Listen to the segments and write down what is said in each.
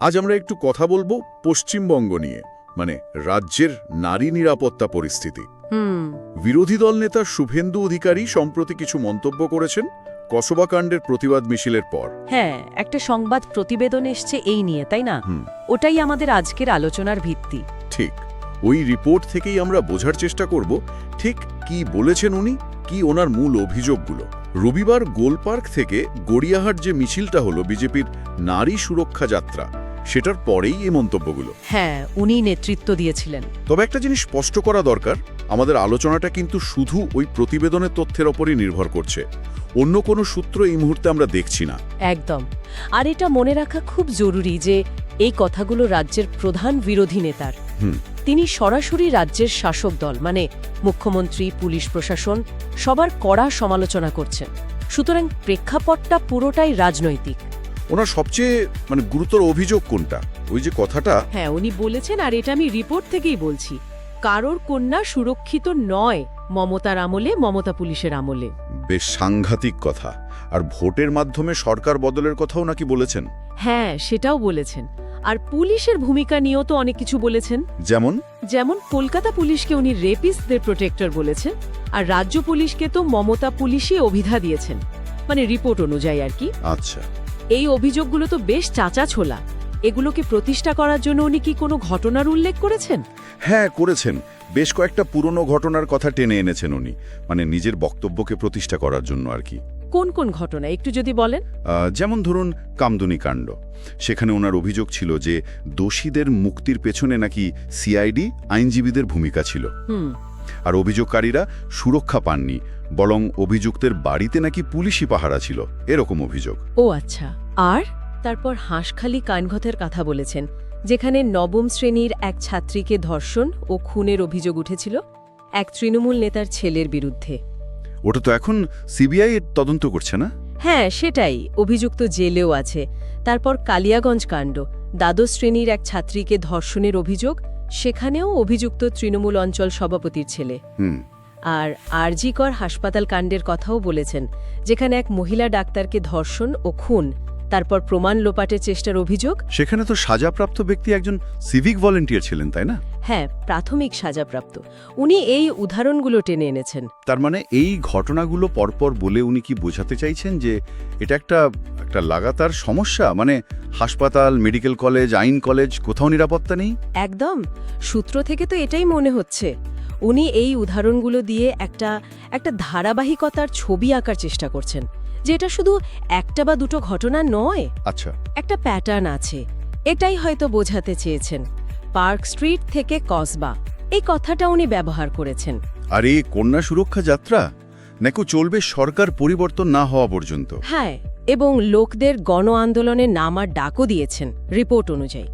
আজ আমরা একটু কথা বলব পশ্চিমবঙ্গ নিয়ে মানে রাজ্যের নারী নিরাপত্তা পরিস্থিতি। হুম। বিরোধী দল নেতা শুভেন্দু অধিকারী সম্প্রতি কিছু মন্তব্য করেছেন কসবাকাণ্ডের প্রতিবাদ মিছিলের পর। হ্যাঁ একটা সংবাদ প্রতিবেদন এসছে এই নিয়ে তাই না? ওটাই আমাদের আজকের আলোচনার ভিত্তি। ঠিক। ওই রিপোর্ট থেকেই আমরা বোঝার চেষ্টা করব ঠিক কি বলেছেন উনি কি ওনার মূল অভিযোগগুলো। রবিবার গোলপার্ক থেকে গড়িয়াহাট যে মিছিলটা হলো বিজেপির নারী সুরক্ষা যাত্রা সেটার পরেই এই মন্তব্যগুলো। হ্যাঁ উনি নেতৃত্ব দিয়েছিলেন। তবে একটা জিনিস স্পষ্ট করা দরকার আমাদের আলোচনাটা কিন্তু শুধু ওই প্রতিবেদনের তথ্যের ওপরই নির্ভর করছে। অন্য কোনো সূত্র এই মুহূর্তে আমরা দেখছি না। একদম। আর এটা মনে রাখা খুব জরুরি যে এই কথাগুলো রাজ্যের প্রধান বিরোধী নেতার। তিনি সরাসরি রাজ্যের শাসক দল মানে মুখ্যমন্ত্রী পুলিশ প্রশাসন সবার কড়া সমালোচনা করছেন। সুতরাং প্রেক্ষাপটটা পুরোটাই রাজনৈতিক। ওনার সবচেয়ে মানে গুরুতর অভিযোগ কোনটা? ওই যে কথাটা হ্যাঁ উনি বলেছেন আর এটা আমি রিপোর্ট থেকেই বলছি। কারোর কন্যা সুরক্ষিত নয় মমতার আমলে মমতা পুলিশের আমলে। বেশ সাংঘাতিক কথা। আর ভোটের মাধ্যমে সরকার বদলের কথাও নাকি বলেছেন? হ্যাঁ সেটাও বলেছেন। আর পুলিশের ভূমিকা নিয়েও তো অনেক কিছু বলেছেন। যেমন? যেমন কলকাতা পুলিশকে উনি রেপিস্টদের প্রোটেক্টর বলেছেন আর রাজ্য পুলিশকে তো মমতা পুলিশই অভিধা দিয়েছেন। মানে রিপোর্ট অনুযায়ী আর কি। আচ্ছা। এই অভিযোগগুলো তো বেশ চাচা ছোলা। এগুলোকে প্রতিষ্ঠা করার জন্য উনি কি কোনো ঘটনার উল্লেখ করেছেন? হ্যাঁ করেছেন। বেশ কয়েকটা পুরনো ঘটনার কথা টেনে এনেছেন উনি। মানে নিজের বক্তব্যকে প্রতিষ্ঠা করার জন্য আর কি। কোন কোন ঘটনা? একটু যদি বলেন। যেমন ধরুন কামদুনি কাণ্ড। সেখানে ওনার অভিযোগ ছিল যে দোষীদের মুক্তির পেছনে নাকি সিআইডি আইনজীবীদের ভূমিকা ছিল। হুম। আর অভিযোগকারীরা সুরক্ষা পাননি বরং অভিযুক্তের বাড়িতে নাকি পুলিশি পাহারা ছিল এরকম অভিযোগ। ও আচ্ছা আর? তারপর হাঁসখালি কানঘথের কথা বলেছেন যেখানে নবম শ্রেণির এক ছাত্রীকে ধর্ষণ ও খুনের অভিযোগ উঠেছিল এক তৃণমূল নেতার ছেলের বিরুদ্ধে। ওটা তো এখন সিবিআই তদন্ত করছে না? হ্যাঁ সেটাই অভিযুক্ত জেলেও আছে। তারপর কালিয়াগঞ্জ কাণ্ড দ্বাদশ শ্রেণির এক ছাত্রীকে ধর্ষণের অভিযোগ সেখানেও অভিযুক্ত তৃণমূল অঞ্চল সভাপতির ছেলে। হুম। আর আরজিকর হাসপাতাল কাণ্ডের কথাও বলেছেন যেখানে এক মহিলা ডাক্তারকে ধর্ষণ ও খুন তারপর প্রমাণ লোপাটের চেষ্টার অভিযোগ। সেখানে তো সাজাপ্রাপ্ত ব্যক্তি একজন সিভিক ভলেন্টিয়ার ছিলেন তাই না? হ্যাঁ প্রাথমিক সাজাপ্রাপ্ত। উনি এই উদাহরণগুলো টেনে এনেছেন। তার মানে এই ঘটনাগুলো পরপর বলে উনি কি বোঝাতে চাইছেন যে এটা একটা একটা লাগাতার সমস্যা? মানে হাসপাতাল মেডিকেল কলেজ আইন কলেজ কোথাও নিরাপত্তা নেই? একদম। সূত্র থেকে তো এটাই মনে হচ্ছে। উনি এই উদাহরণগুলো দিয়ে একটা একটা ধারাবাহিকতার ছবি আঁকার চেষ্টা করছেন যেটা শুধু একটা বা দুটো ঘটনা নয় আচ্ছা। একটা প্যাটার্ন আছে। এটাই হয়তো বোঝাতে চেয়েছেন। পার্ক স্ট্রিট থেকে কসবা। এই কথাটা উনি ব্যবহার করেছেন। আর এই কন্যা সুরক্ষা যাত্রা? নাকি চলবে সরকার পরিবর্তন না হওয়া পর্যন্ত। হ্যাঁ। এবং লোকদের গণ আন্দোলনে নামার ডাকও দিয়েছেন রিপোর্ট অনুযায়ী।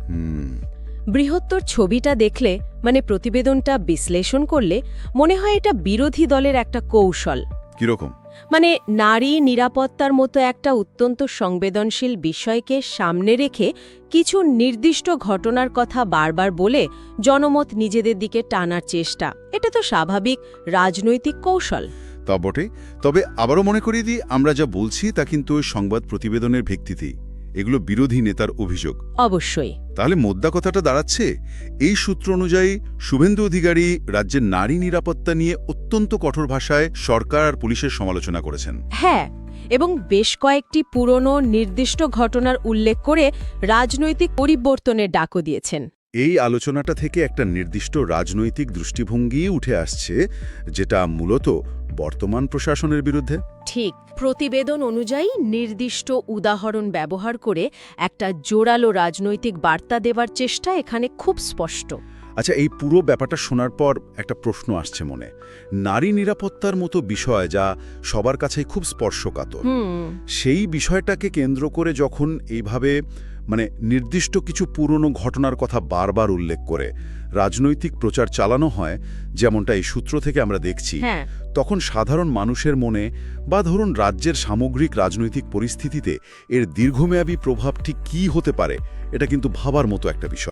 বৃহত্তর ছবিটা দেখলে মানে প্রতিবেদনটা বিশ্লেষণ করলে মনে হয় এটা বিরোধী দলের একটা কৌশল। কীরকম? মানে নারী নিরাপত্তার মতো একটা অত্যন্ত সংবেদনশীল বিষয়কে সামনে রেখে কিছু নির্দিষ্ট ঘটনার কথা বারবার বলে জনমত নিজেদের দিকে টানার চেষ্টা। এটা তো স্বাভাবিক রাজনৈতিক কৌশল। তা বটে। তবে আবারও মনে করিয়ে দিই আমরা যা বলছি তা কিন্তু ওই সংবাদ প্রতিবেদনের ভিত্তিতেই এগুলো বিরোধী নেতার অভিযোগ। অবশ্যই। তাহলে মোদ্দা কথাটা দাঁড়াচ্ছে? এই সূত্র অনুযায়ী শুভেন্দু অধিকারী রাজ্যের নারী নিরাপত্তা নিয়ে অত্যন্ত কঠোর ভাষায় সরকার আর পুলিশের সমালোচনা করেছেন। হ্যাঁ এবং বেশ কয়েকটি পুরনো নির্দিষ্ট ঘটনার উল্লেখ করে রাজনৈতিক পরিবর্তনের ডাকও দিয়েছেন। এই আলোচনাটা থেকে একটা নির্দিষ্ট রাজনৈতিক দৃষ্টিভঙ্গি উঠে আসছে যেটা মূলত বর্তমান প্রশাসনের বিরুদ্ধে। ঠিক প্রতিবেদন অনুযায়ী নির্দিষ্ট উদাহরণ ব্যবহার করে একটা জোরালো রাজনৈতিক বার্তা দেবার চেষ্টা এখানে খুব স্পষ্ট। আচ্ছা এই পুরো ব্যাপারটা শোনার পর একটা প্রশ্ন আসছে মনে। নারী নিরাপত্তার মতো বিষয় যা সবার কাছেই খুব স্পর্শকাতর। সেই বিষয়টাকে কেন্দ্র করে যখন এইভাবে মানে নির্দিষ্ট কিছু পুরনো ঘটনার কথা বারবার উল্লেখ করে রাজনৈতিক প্রচার চালানো হয় যেমনটা এই সূত্র থেকে আমরা দেখছি। হ্যাঁ। তখন সাধারণ মানুষের মনে বা ধরুন রাজ্যের সামগ্রিক রাজনৈতিক পরিস্থিতিতে এর দীর্ঘমেয়াদী প্রভাব ঠিক কী হতে পারে এটা কিন্তু ভাবার মতো একটা বিষয়।